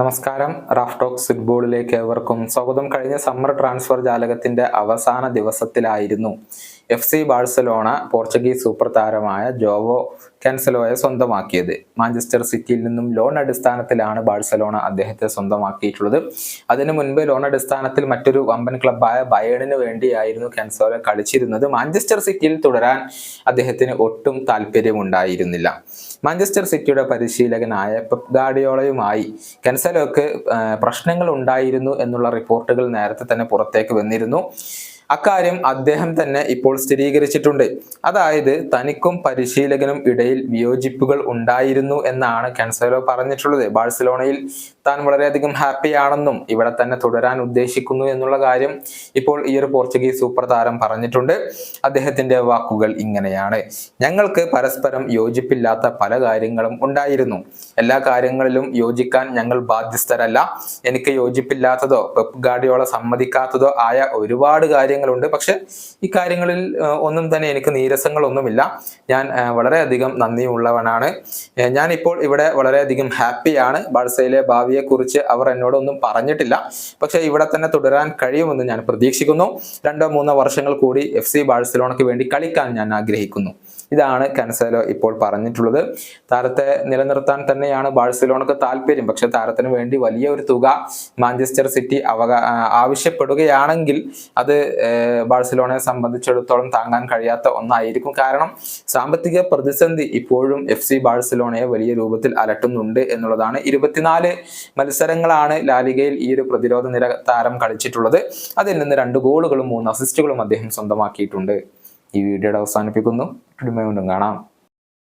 നമസ്കാരം. Raf talks ഫുട്ബോളിലേക്ക് ഏവർക്കും സ്വാഗതം. കഴിഞ്ഞ സമ്മർ ട്രാൻസ്ഫർ ജാലകത്തിന്റെ അവസാന ദിവസത്തിലായിരുന്നു. F C Barcelona Portuguese super താരമായ ജോവോ കാൻസലോയെ സ്വന്തമാക്കിയത്. മാഞ്ചസ്റ്റർ സിറ്റിയിൽ നിന്നും ലോൺ അടിസ്ഥാനത്തിലാണ് ബാഴ്സലോണ അദ്ദേഹത്തെ സ്വന്തമാക്കിയിട്ടുള്ളത്. അതിനു മുൻപ് ലോൺ അടിസ്ഥാനത്തിൽ മറ്റൊരു വമ്പൻ ക്ലബായ ബയേണിന് വേണ്ടിയായിരുന്നു കാൻസോല കളിച്ചിരുന്നത്. മാഞ്ചസ്റ്റർ സിറ്റിയിൽ തുടരാൻ അദ്ദേഹത്തിന് ഒട്ടും താല്പര്യമുണ്ടായിരുന്നില്ല. മാഞ്ചസ്റ്റർ സിറ്റിയുടെ പരിശീലകനായ പെപ് ഗാർഡിയോളയുമായി കെൻസലോക്ക് പ്രശ്നങ്ങൾ ഉണ്ടായിരുന്നു എന്നുള്ള റിപ്പോർട്ടുകൾ നേരത്തെ തന്നെ പുറത്തേക്ക് വന്നിരുന്നു. അക്കാര്യം അദ്ദേഹം തന്നെ ഇപ്പോൾ സ്ഥിരീകരിച്ചിട്ടുണ്ട്. അതായത് തനിക്കും പരിശീലകനും ഇടയിൽ വിയോജിപ്പുകൾ ഉണ്ടായിരുന്നു എന്നാണ് കെൻസലോ പറഞ്ഞിട്ടുള്ളത്. ബാഴ്സലോണയിൽ താൻ വളരെയധികം ഹാപ്പി ആണെന്നും ഇവിടെ തന്നെ തുടരാൻ ഉദ്ദേശിക്കുന്നു എന്നുള്ള കാര്യം ഇപ്പോൾ ഈ ഒരു പോർച്ചുഗീസ് സൂപ്പർ താരം പറഞ്ഞിട്ടുണ്ട്. അദ്ദേഹത്തിന്റെ വാക്കുകൾ ഇങ്ങനെയാണ്. ഞങ്ങൾക്ക് പരസ്പരം യോജിപ്പില്ലാത്ത പല കാര്യങ്ങളും ഉണ്ടായിരുന്നു. എല്ലാ കാര്യങ്ങളിലും യോജിക്കാൻ ഞങ്ങൾ ബാധ്യസ്ഥരല്ല. എനിക്ക് യോജിപ്പില്ലാത്തതോ പെപ്പ് ഗാഡിയോള സമ്മതിക്കാത്തതോ ആയ ഒരുപാട് കാര്യങ്ങളുണ്ട്. പക്ഷെ ഈ കാര്യങ്ങളിൽ ഒന്നും തന്നെ എനിക്ക് നീരസങ്ങളൊന്നുമില്ല. ഞാൻ വളരെയധികം നന്ദിയുള്ളവനാണ്. ഞാനിപ്പോൾ ഇവിടെ വളരെയധികം ഹാപ്പിയാണ് ബാഴ്സയിലെ ഭാവിയെക്കുറിച്ച് അവർ എന്നോടൊന്നും പറഞ്ഞിട്ടില്ല. പക്ഷേ ഇവിടെ തന്നെ തുടരാൻ കഴിയുമെന്ന് ഞാൻ പ്രതീക്ഷിക്കുന്നു. രണ്ടോ മൂന്നോ വർഷങ്ങൾ കൂടി എഫ് സി ബാഴ്സലോണയ്ക്ക് വേണ്ടി കളിക്കാൻ ഞാൻ ആഗ്രഹിക്കുന്നു. ഇതാണ് കൻസലോ ഇപ്പോൾ പറഞ്ഞിട്ടുള്ളത്. താരത്തെ നിലനിർത്താൻ തന്നെയാണ് ബാഴ്സലോണക്ക് താല്പര്യം. പക്ഷെ താരത്തിന് വേണ്ടി വലിയ ഒരു തുക മാഞ്ചസ്റ്റർ സിറ്റി ആവശ്യപ്പെടുകയാണെങ്കിൽ അത് ബാഴ്സലോണയെ സംബന്ധിച്ചിടത്തോളം താങ്ങാൻ കഴിയാത്ത ഒന്നായിരിക്കും. കാരണം സാമ്പത്തിക പ്രതിസന്ധി ഇപ്പോഴും എഫ് സി ബാഴ്സലോണയെ വലിയ രൂപത്തിൽ അലട്ടുന്നുണ്ട് എന്നുള്ളതാണ്. ഇരുപത്തിനാല് മത്സരങ്ങളാണ് ലാലിഗയിൽ ഈ ഒരു പ്രതിരോധ നിര താരം കളിച്ചിട്ടുള്ളത്. അതിൽ നിന്ന് രണ്ട് ഗോളുകളും മൂന്ന് അസിസ്റ്റുകളും അദ്ദേഹം സ്വന്തമാക്കിയിട്ടുണ്ട്. ഈ വീഡിയോയുടെ അവസാനിപ്പിക്കുന്നു. വീണ്ടും കാണാം.